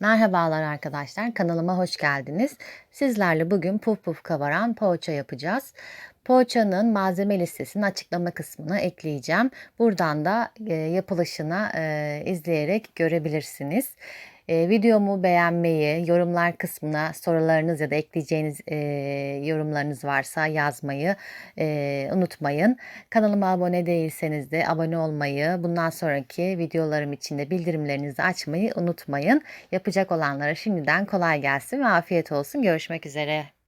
Merhabalar arkadaşlar, kanalıma hoş geldiniz. Sizlerle bugün puf puf kabaran poğaça yapacağız. Poğaçanın malzeme listesini açıklama kısmına ekleyeceğim. Buradan da e, yapılışını e, izleyerek görebilirsiniz. E, videomu beğenmeyi, yorumlar kısmına sorularınız ya da ekleyeceğiniz e, yorumlarınız varsa yazmayı e, unutmayın. Kanalıma abone değilseniz de abone olmayı, bundan sonraki videolarım için de bildirimlerinizi açmayı unutmayın. Yapacak olanlara şimdiden kolay gelsin ve afiyet olsun. Görüşmek üzere.